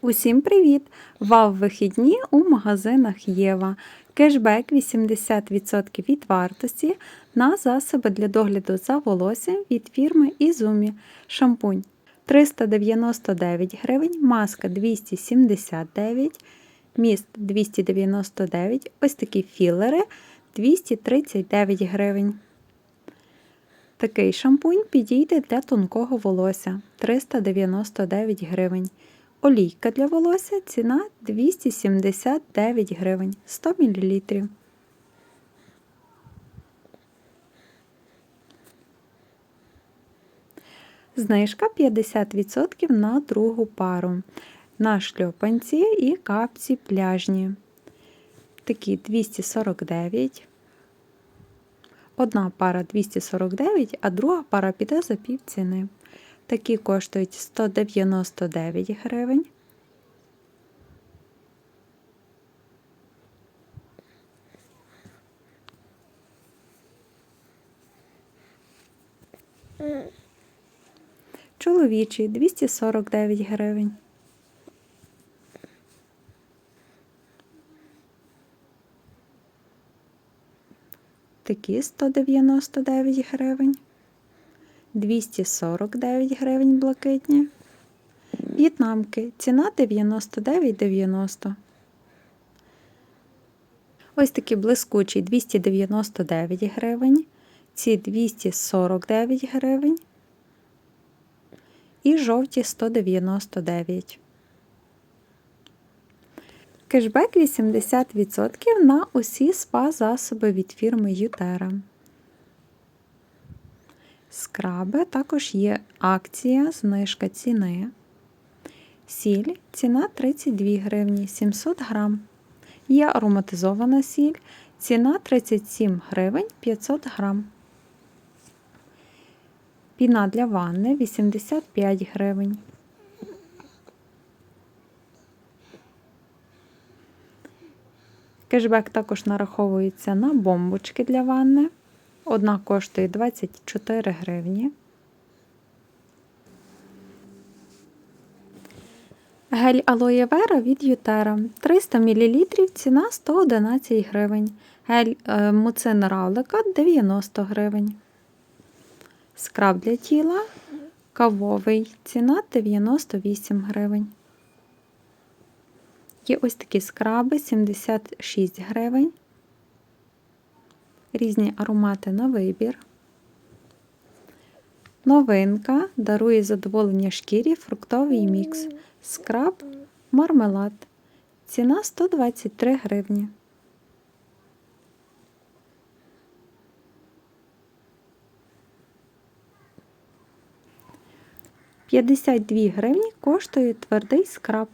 Усім привіт! Вав-вихідні у магазинах Єва. Кешбек 80% від вартості на засоби для догляду за волоссям від фірми Ізумі. Шампунь 399 гривень, маска 279, міст 299, ось такі філери 239 гривень. Такий шампунь підійде для тонкого волосся 399 гривень. Олійка для волосся ціна 279 гривень 100 мл. Знижка 50% на другу пару. На шльопанці і капці пляжні. Такі 249. Одна пара 249, а друга пара піде за пів ціни. Такі коштують 199 гривень. Чоловічий 249 гривень. Такі 199 гривень. 249 гривень блакитні. В'єтнамки. Ціна 99,90. Ось такі блискучі 299 гривень. Ці 249 гривень. І жовті 199. Кешбек 80% на усі спа-засоби від фірми Ютера. Скраби також є акція, знижка ціни. Сіль ціна 32 гривні 700 грам. Є ароматизована сіль, ціна 37 гривень 500 грам. Піна для ванни 85 гривень. Кешбек також нараховується на бомбочки для ванни. Одна коштує 24 гривні. Гель алоє вера від Ютера 300 мл, ціна 111 гривень. Гель е, муцин равлика 90 гривень. Скраб для тіла кавовий, ціна 98 гривень. Є ось такі скраби 76 гривень різні аромати на вибір. Новинка дарує задоволення шкірі фруктовий мікс. Скраб мармелад. Ціна 123 гривні. П'ятдесят дві гривні коштує твердий скраб.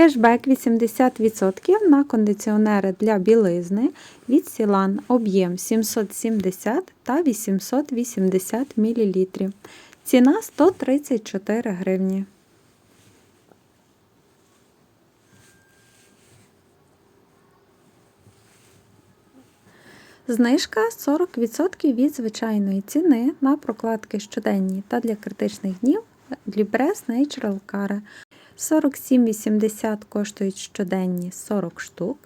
Кешбек 80% на кондиціонери для білизни від Сілан об'єм 770 та 880 мл. Ціна 134 гривні. Знижка 40% від звичайної ціни на прокладки щоденні та для критичних днів Libres Natural Care 47,80 коштують щоденні 40 штук.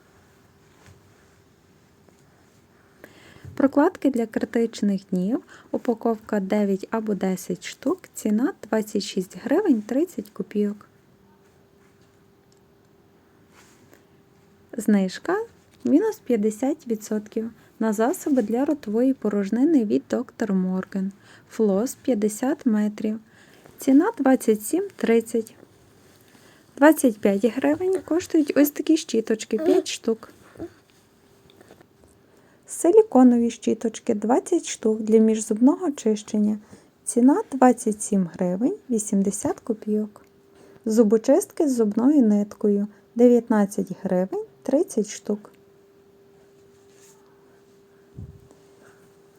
Прокладки для критичних днів, упаковка 9 або 10 штук, ціна 26 гривень 30 копійок. Знижка мінус 50% на засоби для ротової порожнини від Dr. Morgan. Флос 50 метрів. Ціна 27,30. 25 гривень коштують ось такі щіточки 5 штук. Силіконові щіточки 20 штук для міжзубного чищення. Ціна 27 гривень 80 копійок. Зубочистки з зубною ниткою 19 гривень 30 штук.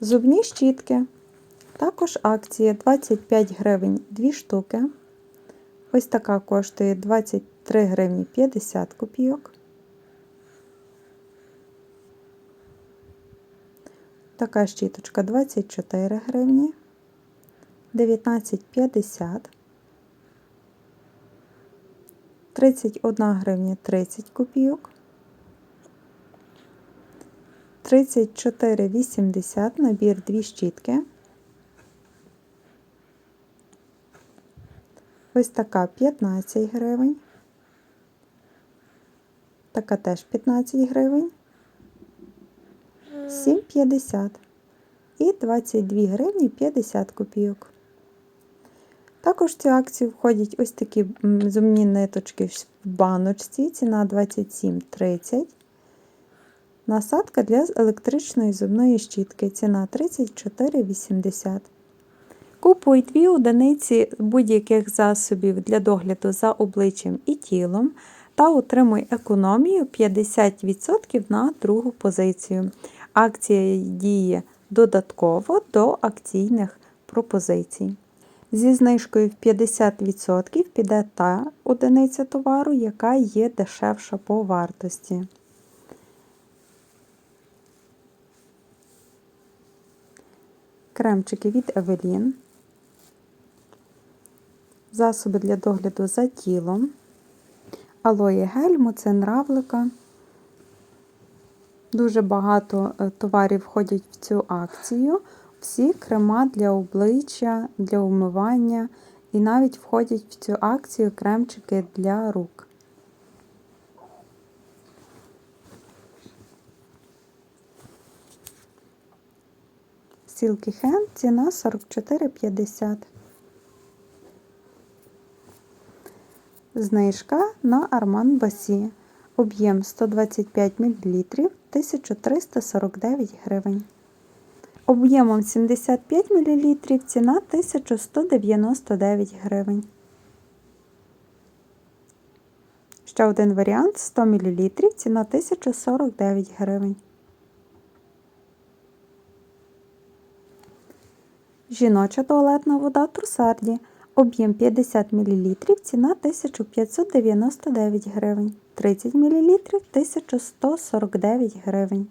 Зубні щітки. Також акція 25 гривень 2 штуки. Ось така коштує 23 гривні 50 копійок. Така щіточка 24 гривні, 19,50. 31 гривня 30 копійок. 34,80 набір 2 щітки. Ось така 15 гривень. Така теж 15 гривень. 7,50 і 22 гривні 50 копійок. Також в цю акцію входять ось такі зумні ниточки в баночці, ціна 27,30. Насадка для електричної зубної щітки, ціна 34,80. Купуй дві одиниці будь-яких засобів для догляду за обличчям і тілом та отримуй економію 50% на другу позицію. Акція діє додатково до акційних пропозицій. Зі знижкою в 50% піде та одиниця товару, яка є дешевша по вартості. Кремчики від Evelyn. Засоби для догляду за тілом. Алоє гель, муцин равлика. Дуже багато е, товарів входять в цю акцію. Всі крема для обличчя, для умивання і навіть входять в цю акцію кремчики для рук. Silky Hand ціна 44,50. Знижка на Арман Басі. Об'єм 125 мл 1349 гривень. Об'ємом 75 мл ціна 1199 гривень. Ще один варіант 100 мл ціна 1049 гривень. Жіноча туалетна вода Трусарді. Об'єм 50 мл, ціна 1599 гривень. 30 мл 1149 гривень.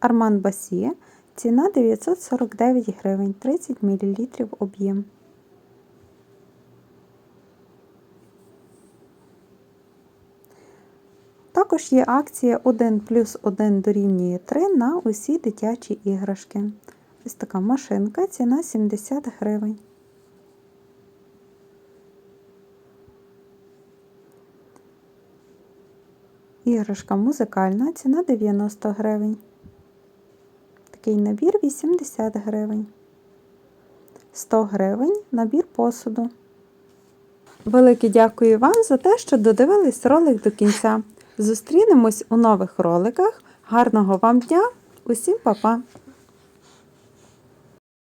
Арман Басіє. Ціна 949 гривень. 30 мл об'єм. Також є акція 1 плюс 1 дорівнює 3 на усі дитячі іграшки. Ось така машинка, ціна 70 гривень. Іграшка музикальна, ціна 90 гривень. Такий набір 80 гривень. 100 гривень набір посуду. Велике дякую вам за те, що додивились ролик до кінця. Зустрінемось у нових роликах. Гарного вам дня! Усім па-па!